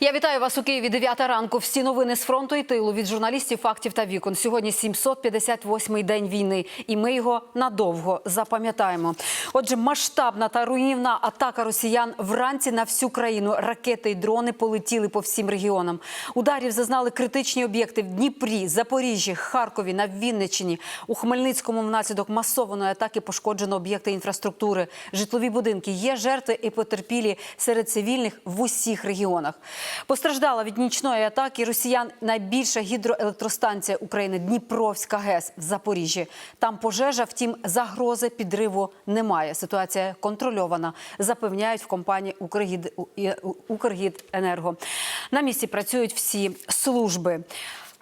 Я вітаю вас у Києві. 9 ранку. Всі новини з фронту і тилу від журналістів, фактів та вікон. Сьогодні 758-й день війни, і ми його надовго запам'ятаємо. Отже, масштабна та руйнівна атака росіян вранці на всю країну. Ракети й дрони полетіли по всім регіонам. Ударів зазнали критичні об'єкти в Дніпрі, Запоріжжі, Харкові, на Вінниччині. У Хмельницькому внаслідок масованої атаки пошкоджено об'єкти інфраструктури, житлові будинки. Є жертви і потерпілі серед цивільних в усіх регіонах. Постраждала від нічної атаки росіян найбільша гідроелектростанція України Дніпровська ГЕС в Запоріжжі. Там пожежа, втім, загрози підриву немає. Ситуація контрольована, запевняють в компанії «Укргіденерго». На місці працюють всі служби.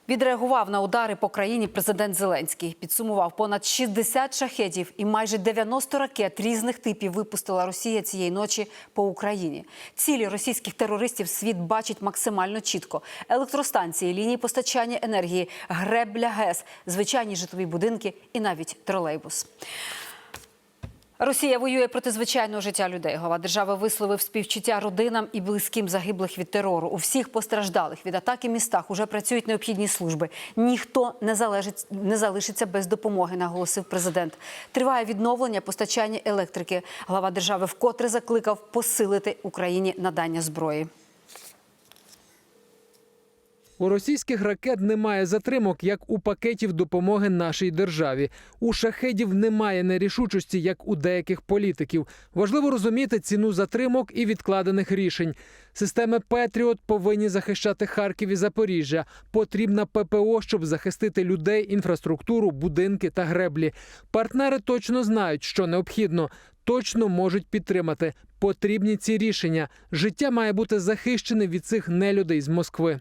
Відреагував на удари по країні президент Зеленський. Підсумував понад 60 шахетів і майже 90 ракет різних типів випустила Росія цієї ночі по Україні. Цілі російських терористів світ бачить максимально чітко: електростанції, лінії постачання енергії, гребля ГЕС, звичайні житлові будинки і навіть тролейбус. Росія воює проти звичайного життя людей. Глава держави висловив співчуття родинам і близьким загиблих від терору. У всіх постраждалих від атаки містах уже працюють необхідні служби. Ніхто не залежить не залишиться без допомоги, наголосив президент. Триває відновлення постачання електрики. Глава держави вкотре закликав посилити Україні надання зброї. У російських ракет немає затримок, як у пакетів допомоги нашій державі. У шахедів немає нерішучості, як у деяких політиків. Важливо розуміти ціну затримок і відкладених рішень. Системи Петріот повинні захищати Харків і Запоріжжя. Потрібна ППО, щоб захистити людей, інфраструктуру, будинки та греблі. Партнери точно знають, що необхідно. Точно можуть підтримати. Потрібні ці рішення. Життя має бути захищене від цих нелюдей з Москви.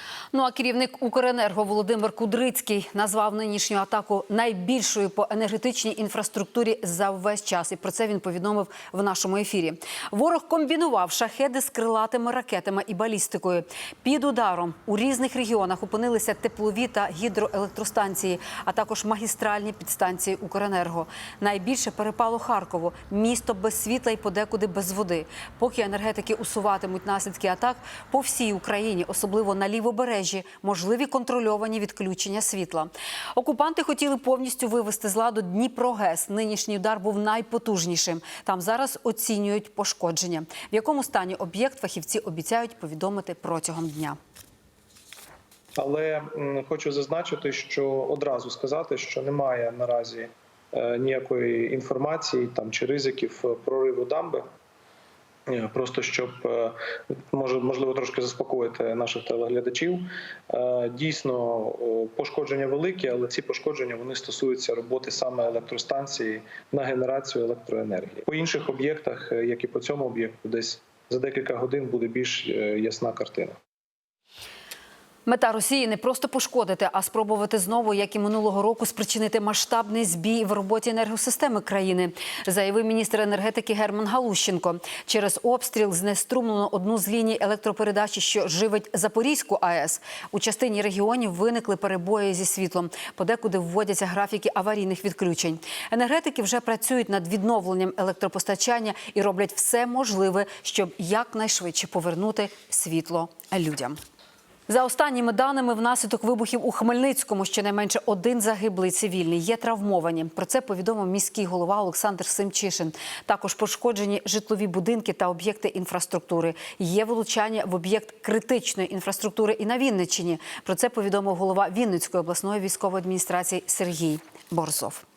Ну а керівник Укренерго Володимир Кудрицький назвав нинішню атаку найбільшою по енергетичній інфраструктурі за весь час. І про це він повідомив в нашому ефірі. Ворог комбінував шахеди з крилатими ракетами і балістикою. Під ударом у різних регіонах опинилися теплові та гідроелектростанції, а також магістральні підстанції Укренерго. Найбільше перепало Харкову, місто без світла і подекуди без води. Поки енергетики усуватимуть наслідки атак по всій Україні, особливо на лівобережжі, можливі контрольовані відключення світла. Окупанти хотіли повністю вивести з ладу Дніпрогес. Нинішній удар був найпотужнішим. Там зараз оцінюють пошкодження. В якому стані об'єкт фахівці обіцяють повідомити протягом дня. Але хочу зазначити, що одразу сказати, що немає наразі е, ніякої інформації там чи ризиків е, прориву дамби. Е, Просто щоб е, може можливо трошки заспокоїти наших телеглядачів. Е, Дійсно, пошкодження великі, але ці пошкодження вони стосуються роботи саме електростанції на генерацію електроенергії. По інших об'єктах, як і по цьому об'єкту, десь за декілька годин буде більш ясна картина. Мета Росії не просто пошкодити, а спробувати знову, як і минулого року, спричинити масштабний збій в роботі енергосистеми країни, заявив міністр енергетики Герман Галущенко. Через обстріл знеструмлено одну з ліній електропередачі, що живить Запорізьку АЕС. У частині регіонів виникли перебої зі світлом. Подекуди вводяться графіки аварійних відключень. Енергетики вже працюють над відновленням електропостачання і роблять все можливе, щоб якнайшвидше повернути світло людям. За останніми даними, внаслідок вибухів у Хмельницькому щонайменше один загиблий цивільний є травмовані. Про це повідомив міський голова Олександр Семчишин. Також пошкоджені житлові будинки та об'єкти інфраструктури. Є влучання в об'єкт критичної інфраструктури і на Вінниччині. Про це повідомив голова Вінницької обласної військової адміністрації Сергій Борзов.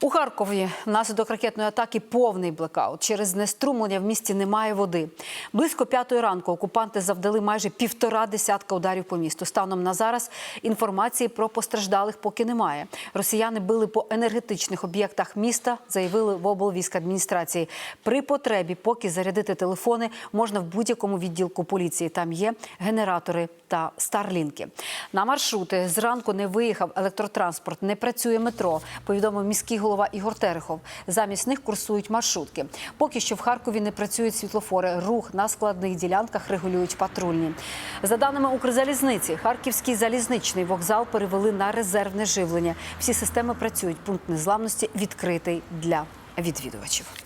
У Харкові внаслідок ракетної атаки повний блекаут. Через знеструмлення в місті немає води. Близько п'ятої ранку окупанти завдали майже півтора десятка ударів по місту. Станом на зараз інформації про постраждалих поки немає. Росіяни били по енергетичних об'єктах міста, заявили в облвійськадміністрації. При потребі, поки зарядити телефони, можна в будь-якому відділку поліції. Там є генератори та старлінки. На маршрути зранку не виїхав електротранспорт, не працює метро. Повідомив міський голова Ігор Терехов. Замість них курсують маршрутки. Поки що в Харкові не працюють світлофори. Рух на складних ділянках регулюють патрульні. За даними Укрзалізниці, Харківський залізничний вокзал перевели на резервне живлення. Всі системи працюють. Пункт незламності відкритий для відвідувачів.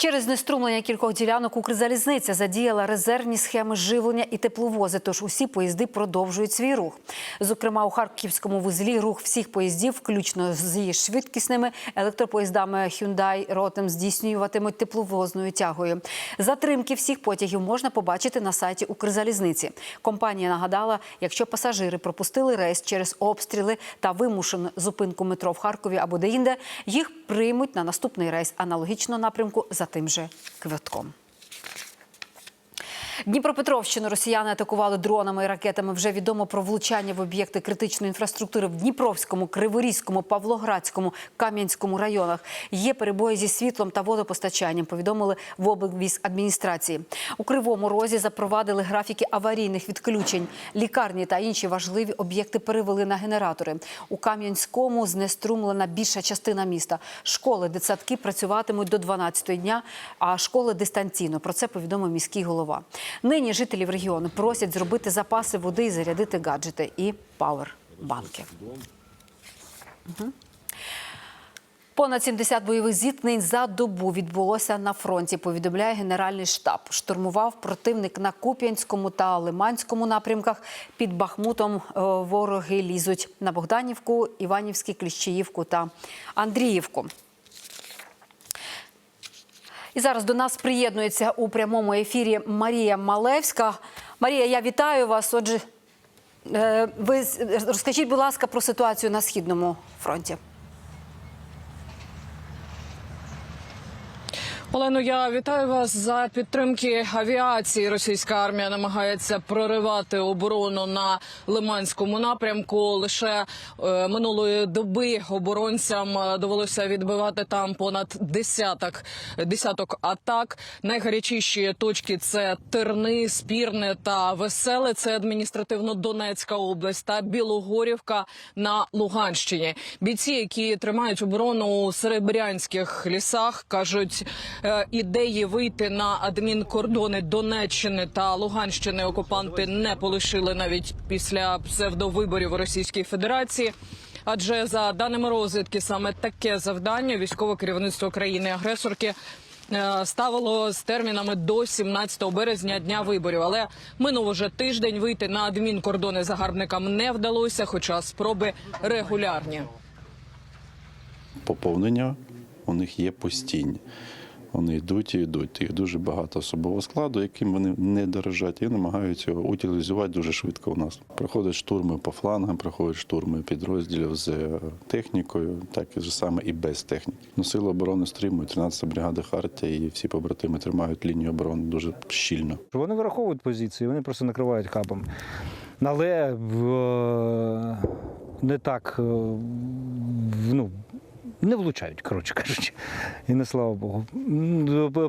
Через знеструмлення кількох ділянок Укрзалізниця задіяла резервні схеми живлення і тепловози. Тож усі поїзди продовжують свій рух. Зокрема, у харківському вузлі рух всіх поїздів, включно з швидкісними електропоїздами Hyundai Rotem, здійснюватимуть тепловозною тягою. Затримки всіх потягів можна побачити на сайті Укрзалізниці. Компанія нагадала, якщо пасажири пропустили рейс через обстріли та вимушену зупинку метро в Харкові або деінде, їх приймуть на наступний рейс аналогічного напрямку за тим же квитком. Дніпропетровщину росіяни атакували дронами і ракетами. Вже відомо про влучання в об'єкти критичної інфраструктури в Дніпровському, Криворізькому, Павлоградському, Кам'янському районах. Є перебої зі світлом та водопостачанням. Повідомили в облвійськадміністрації. У Кривому Розі запровадили графіки аварійних відключень. Лікарні та інші важливі об'єкти перевели на генератори. У Кам'янському знеструмлена більша частина міста. Школи, дитсадки працюватимуть до 12 дня, а школи дистанційно. Про це повідомив міський голова. Нині жителів регіону просять зробити запаси води і зарядити гаджети і пауербанки. Понад 70 бойових зіткнень за добу відбулося на фронті. Повідомляє Генеральний штаб. Штурмував противник на Куп'янському та Лиманському напрямках. Під Бахмутом е, вороги лізуть на Богданівку, Іванівське, Кліщіївку та Андріївку. І зараз до нас приєднується у прямому ефірі Марія Малевська. Марія, я вітаю вас. Отже, е, ви розкажіть, будь ласка, про ситуацію на східному фронті. Олено, я вітаю вас за підтримки авіації. Російська армія намагається проривати оборону на Лиманському напрямку. Лише е, минулої доби оборонцям е, довелося відбивати там понад десяток десяток атак. Найгарячіші точки це Терни, Спірне та Веселе. Це адміністративно-Донецька область та Білогорівка на Луганщині. Бійці, які тримають оборону у серебрянських лісах, кажуть. Е, Ідеї вийти на адмінкордони Донеччини та Луганщини окупанти не полишили навіть після псевдовиборів у Російській Федерації. Адже за даними розвідки, саме таке завдання військове керівництво країни-агресорки е, ставило з термінами до 17 березня дня виборів. Але минув уже тиждень вийти на адмінкордони загарбникам не вдалося, хоча спроби регулярні. поповнення у них є постійні. Вони йдуть і йдуть. Їх дуже багато особового складу, яким вони не дорожать, і намагаються його утилізувати дуже швидко у нас. Проходять штурми по флангам, проходять штурми підрозділів з е, технікою, так і ж саме і без техніки. Ну, сили оборони стримують 13-та бригада Хартія і всі побратими тримають лінію оборони дуже щільно. Вони вираховують позиції, вони просто накривають капом. Але в- не так е, в- ну, не влучають, коротше кажучи. І не слава Богу.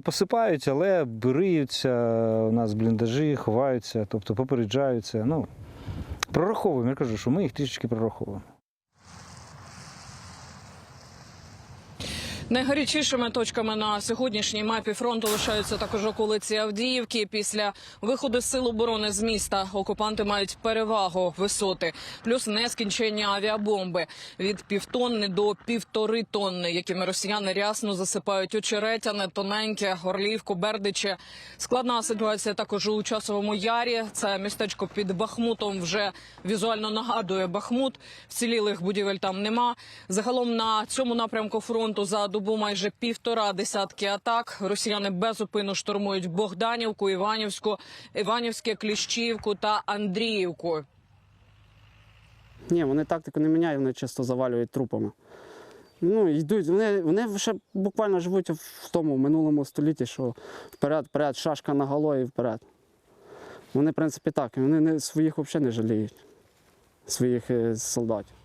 Посипають, але бриються, у нас бліндажі, ховаються, тобто попереджаються. Ну, прораховуємо, я кажу, що ми їх трішечки прораховуємо. Найгарячішими точками на сьогоднішній мапі фронту лишаються також околиці Авдіївки. Після виходу сил оборони з міста окупанти мають перевагу висоти, плюс нескінчення авіабомби від півтонни до півтори тонни, якими росіяни рясно засипають очеретяне, тоненьке, горлівку, бердиче. Складна ситуація також у часовому ярі. Це містечко під Бахмутом вже візуально нагадує Бахмут. Вцілілих будівель там нема. Загалом на цьому напрямку фронту за добу майже півтора десятки атак. Росіяни безупину штурмують Богданівку, Іванівську, Іванівське, Кліщівку та Андріївку. Ні, вони тактику не міняють, вони часто завалюють трупами. Ну, йдуть, вони, вони ще буквально живуть в тому минулому столітті, що вперед, вперед, шашка на голо і вперед. Вони, в принципі, так. Вони не, своїх взагалі не жаліють, своїх е, солдатів.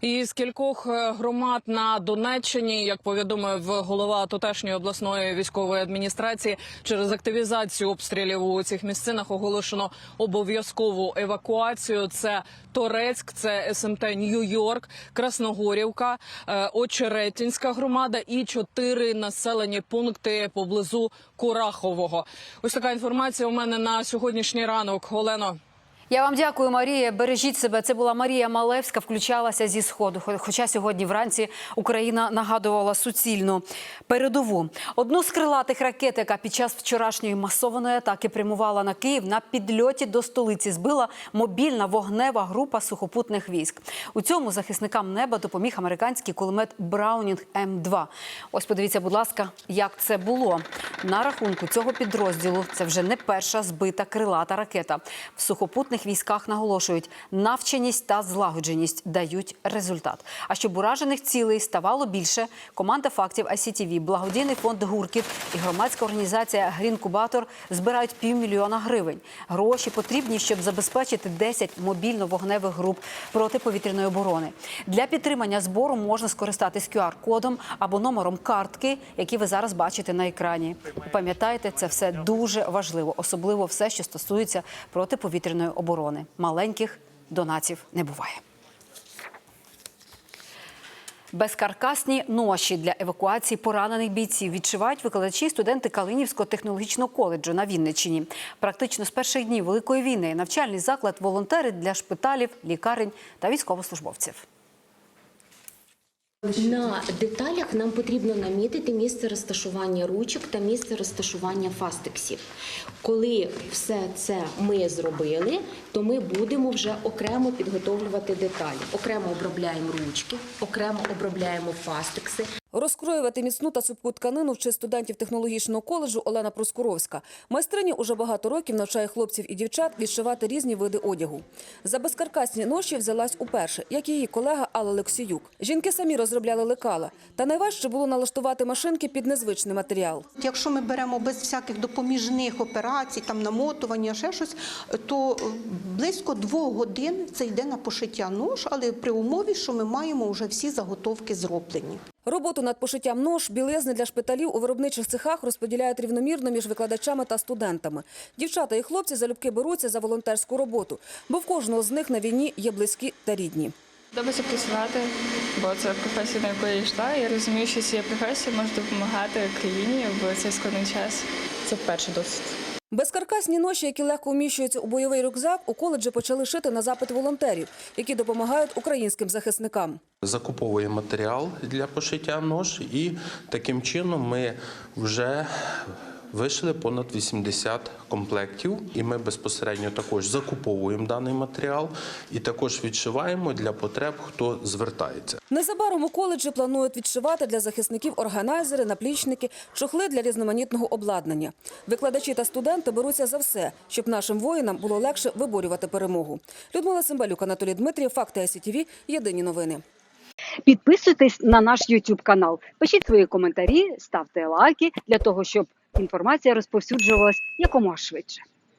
І з кількох е, громад на Донеччині, як повідомив голова тутешньої обласної військової адміністрації, через активізацію обстрілів у цих місцинах оголошено обов'язкову евакуацію. Це Торецьк, це СМТ Нью-Йорк, Красногорівка, е, Очеретінська громада і чотири населені пункти поблизу Курахового. Ось така інформація у мене на сьогоднішній ранок. Олено. Я вам дякую, Марія. Бережіть себе. Це була Марія Малевська. Включалася зі сходу. Хоча сьогодні вранці Україна нагадувала суцільну передову. Одну з крилатих ракет, яка під час вчорашньої масованої атаки прямувала на Київ, на підльоті до столиці збила мобільна вогнева група сухопутних військ. У цьому захисникам неба допоміг американський кулемет Браунінг М2. Ось подивіться, будь ласка, як це було на рахунку цього підрозділу. Це вже не перша збита крилата ракета. В сухопутних військах наголошують, навченість та злагодженість дають результат. А щоб уражених цілей ставало більше, команда фактів ICTV, благодійний фонд Гуркіт і громадська організація Грінкубатор збирають півмільйона гривень. Гроші потрібні, щоб забезпечити 10 мобільно-вогневих груп протиповітряної оборони. Для підтримання збору можна скористатись QR-кодом або номером картки, які ви зараз бачите на екрані. Пам'ятайте, це все дуже важливо, особливо все, що стосується протиповітряної оборони. Маленьких донатів не буває. Безкаркасні ноші для евакуації поранених бійців відчувають викладачі і студенти Калинівського технологічного коледжу на Вінниччині. Практично з перших днів Великої війни навчальний заклад волонтери для шпиталів, лікарень та військовослужбовців. На деталях нам потрібно намітити місце розташування ручок та місце розташування фастексів. Коли все це ми зробили, то ми будемо вже окремо підготовлювати деталі. Окремо обробляємо ручки, окремо обробляємо фастекси. Розкроювати міцну та цупку тканину вчить студентів технологічного коледжу Олена Проскуровська. Майстриня уже багато років навчає хлопців і дівчат відшивати різні види одягу. За безкаркасні ноші взялась уперше, як і її колега Алла Лексіюк. Жінки самі розробляли лекала. Та найважче було налаштувати машинки під незвичний матеріал. Якщо ми беремо без всяких допоміжних операцій, там намотування, ще щось, то е, близько двох годин це йде на пошиття нож, але при умові, що ми маємо вже всі заготовки зроблені. Роботу над пошиттям нож, білизни для шпиталів у виробничих цехах розподіляють рівномірно між викладачами та студентами. Дівчата і хлопці залюбки беруться за волонтерську роботу, бо в кожного з них на війні є близькі та рідні. Подобається працювати, бо це професія, на яку я йшла. Я розумію, що цією професією може допомагати країні в цей складний час. Це перший досвід. Безкаркасні ноші, які легко вміщуються у бойовий рюкзак, у коледжі почали шити на запит волонтерів, які допомагають українським захисникам. Закуповуємо матеріал для пошиття нож, і таким чином ми вже вишили понад 80 комплектів. І ми безпосередньо також закуповуємо даний матеріал і також відшиваємо для потреб, хто звертається. Незабаром у коледжі планують відшивати для захисників органайзери, наплічники, чохли для різноманітного обладнання. Викладачі та студенти беруться за все, щоб нашим воїнам було легше виборювати перемогу. Людмила Цимбалюк, Анатолій Дмитрів, Факти СІТВ, Єдині новини. Підписуйтесь на наш YouTube канал, пишіть свої коментарі, ставте лайки для того, щоб інформація розповсюджувалась якомога швидше.